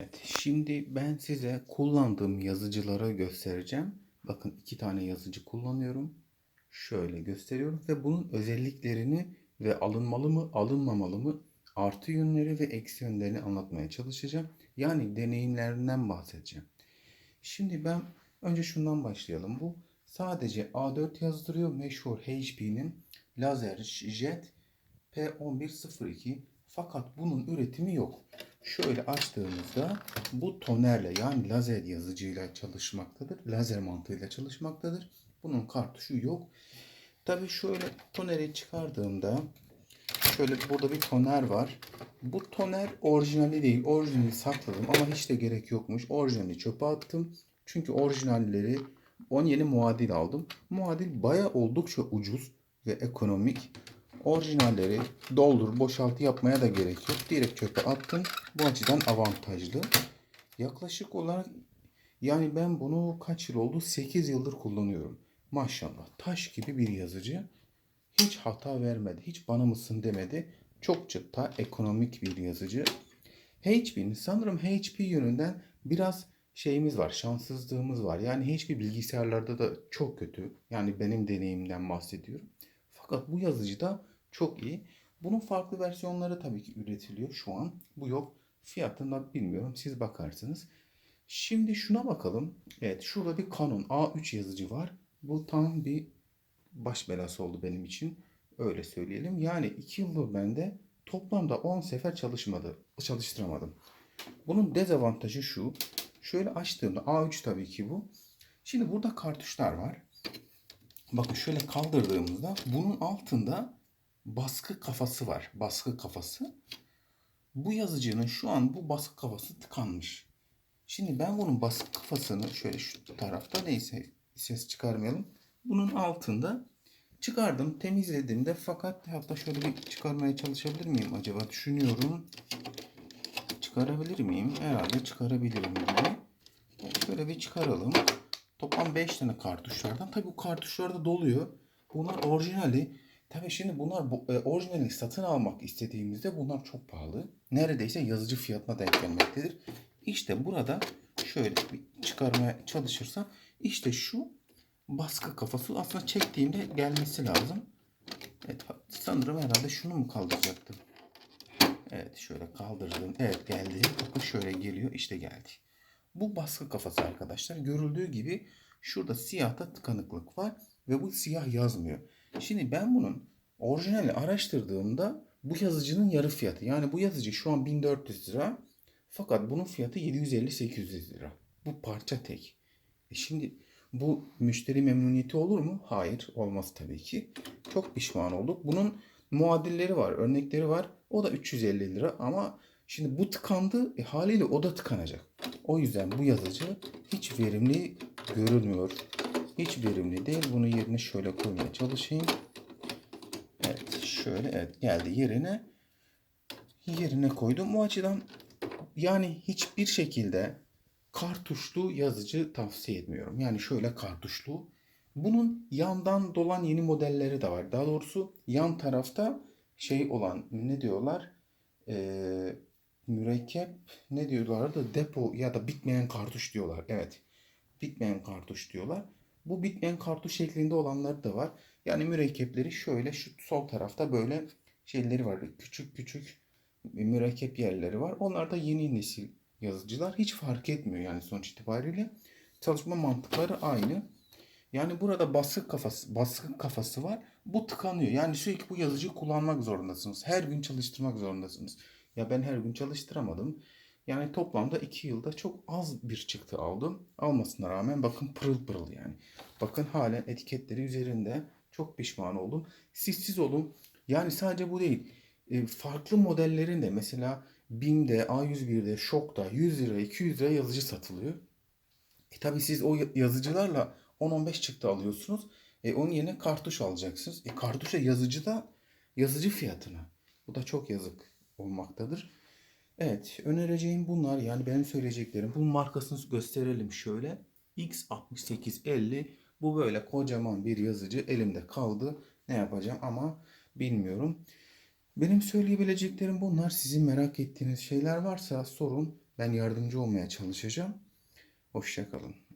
Evet, şimdi ben size kullandığım yazıcıları göstereceğim. Bakın iki tane yazıcı kullanıyorum. Şöyle gösteriyorum ve bunun özelliklerini ve alınmalı mı, alınmamalı mı, artı yönleri ve eksi yönlerini anlatmaya çalışacağım. Yani deneyimlerinden bahsedeceğim. Şimdi ben önce şundan başlayalım. Bu sadece A4 yazdırıyor. Meşhur HP'nin LaserJet P1102 fakat bunun üretimi yok. Şöyle açtığımızda bu tonerle yani lazer yazıcıyla çalışmaktadır. Lazer mantığıyla çalışmaktadır. Bunun kartuşu yok. Tabi şöyle toneri çıkardığımda şöyle burada bir toner var. Bu toner orijinali değil. Orijinali sakladım ama hiç de gerek yokmuş. Orijinali çöpe attım. Çünkü orijinalleri on yeni muadil aldım. Muadil baya oldukça ucuz ve ekonomik. Orijinalleri doldur, boşalt yapmaya da gerek yok. Direkt çöpe attım. Bu açıdan avantajlı. Yaklaşık olarak yani ben bunu kaç yıl oldu? 8 yıldır kullanıyorum. Maşallah taş gibi bir yazıcı. Hiç hata vermedi. Hiç bana mısın demedi. Çok çıta ekonomik bir yazıcı. HP'nin sanırım HP yönünden biraz şeyimiz var, şanssızlığımız var. Yani HP bilgisayarlarda da çok kötü. Yani benim deneyimden bahsediyorum. Fakat bu yazıcı da çok iyi. Bunun farklı versiyonları tabii ki üretiliyor şu an. Bu yok. Fiyatını da bilmiyorum. Siz bakarsınız. Şimdi şuna bakalım. Evet şurada bir Canon A3 yazıcı var. Bu tam bir baş belası oldu benim için. Öyle söyleyelim. Yani 2 yıldır bende toplamda 10 sefer çalışmadı, çalıştıramadım. Bunun dezavantajı şu. Şöyle açtığımda A3 tabii ki bu. Şimdi burada kartuşlar var. Bakın şöyle kaldırdığımızda bunun altında baskı kafası var. Baskı kafası. Bu yazıcının şu an bu baskı kafası tıkanmış. Şimdi ben bunun baskı kafasını şöyle şu tarafta neyse ses çıkarmayalım. Bunun altında çıkardım temizlediğimde fakat hatta şöyle bir çıkarmaya çalışabilir miyim acaba düşünüyorum. Çıkarabilir miyim? Herhalde çıkarabilirim gibi. Şöyle bir çıkaralım. Toplam 5 tane kartuşlardan. Tabi bu kartuşlar da doluyor. Bunlar orijinali. Tabi şimdi bunlar bu, e, orijinali satın almak istediğimizde bunlar çok pahalı. Neredeyse yazıcı fiyatına denk gelmektedir. İşte burada şöyle bir çıkarmaya çalışırsam işte şu baskı kafası aslında çektiğimde gelmesi lazım. Evet sanırım herhalde şunu mu kaldıracaktım. Evet şöyle kaldırdım. Evet geldi. Bakın şöyle geliyor. İşte geldi. Bu baskı kafası arkadaşlar. Görüldüğü gibi şurada siyahta tıkanıklık var ve bu siyah yazmıyor. Şimdi ben bunun orijinali araştırdığımda bu yazıcının yarı fiyatı. Yani bu yazıcı şu an 1400 lira. Fakat bunun fiyatı 750-800 lira. Bu parça tek. E şimdi bu müşteri memnuniyeti olur mu? Hayır olmaz tabii ki. Çok pişman olduk. Bunun muadilleri var, örnekleri var. O da 350 lira ama şimdi bu tıkandı e, haliyle o da tıkanacak. O yüzden bu yazıcı hiç verimli görünmüyor. Hiç verimli değil. Bunu yerine şöyle koymaya çalışayım. Evet şöyle evet geldi yerine. Yerine koydum. O açıdan yani hiçbir şekilde kartuşlu yazıcı tavsiye etmiyorum. Yani şöyle kartuşlu. Bunun yandan dolan yeni modelleri de var. Daha doğrusu yan tarafta şey olan ne diyorlar? Ee, mürekkep ne diyorlar da depo ya da bitmeyen kartuş diyorlar. Evet. Bitmeyen kartuş diyorlar. Bu bitmeyen kartuş şeklinde olanları da var. Yani mürekkepleri şöyle şu sol tarafta böyle şeyleri var. Küçük küçük mürekkep yerleri var. Onlar da yeni nesil yazıcılar. Hiç fark etmiyor yani sonuç itibariyle. Çalışma mantıkları aynı. Yani burada baskı kafası, baskı kafası var. Bu tıkanıyor. Yani sürekli bu yazıcıyı kullanmak zorundasınız. Her gün çalıştırmak zorundasınız. Ya ben her gün çalıştıramadım. Yani toplamda 2 yılda çok az bir çıktı aldım. Almasına rağmen bakın pırıl pırıl yani. Bakın halen etiketleri üzerinde. Çok pişman oldum. Siz olun. Yani sadece bu değil. E, farklı modellerin de mesela BİM'de, A101'de, Şok'ta 100 lira, 200 lira yazıcı satılıyor. E tabi siz o yazıcılarla 10-15 çıktı alıyorsunuz. E onun yerine kartuş alacaksınız. E kartuşa yazıcı da yazıcı fiyatına. Bu da çok yazık olmaktadır. Evet önereceğim bunlar yani benim söyleyeceklerim. Bunun markasını gösterelim şöyle. X6850 bu böyle kocaman bir yazıcı elimde kaldı. Ne yapacağım ama bilmiyorum. Benim söyleyebileceklerim bunlar. Sizin merak ettiğiniz şeyler varsa sorun. Ben yardımcı olmaya çalışacağım. Hoşça kalın.